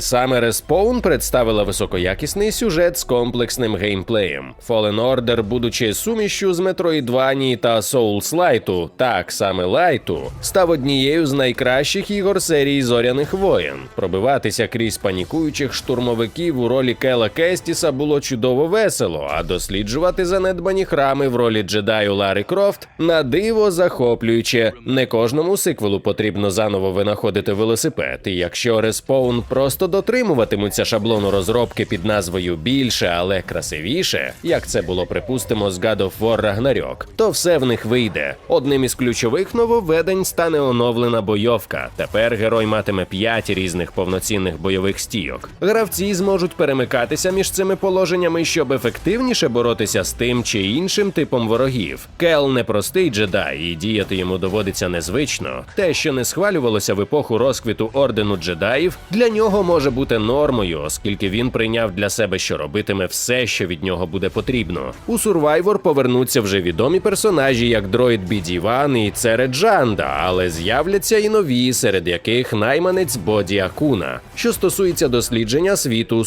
Саме Respawn представила високоякісний сюжет з комплексним геймплеєм. Fallen Order, будучи сумішчю з Metroidvania та Souls-Lite, так саме Лайту, став однією з найкращих ігор серії зоряних воєн. Пробиватися крізь панікуючих штурмовиків у ролі Кела Кестіса було чудово весело, а досліджувати занедбані храми в ролі джедаю Ларі Крофт на диво захоплююче. Не кожному сиквелу потрібно заново винаходити велосипед. І якщо Respawn просто дотримуватимуться шаблону розробки під назвою більше, але красивіше, як це було припустимо з God of War Ragnarok, то все в них вийде. Одним із ключових нововведень стане оновлена бойовка. Тепер герой матиме 5 різних повноцінних бойових стійок. Гравці зможуть перемикатися між цими положеннями, щоб ефективніше боротися з тим чи іншим типом ворогів. Кел не простий джедай, і діяти йому доводиться незвично. Те, що не схвалювалося в епоху розквіту ордену джедаїв, для нього може бути нормою, оскільки він прийняв для себе, що робитиме все, що від нього буде потрібно. У Survivor повернуться вже відомі персонажі, як дроїд BD-1 і Цереджанда, але з'являться і нові, серед яких найманець Боді Акуна. Що стосується дослідження світу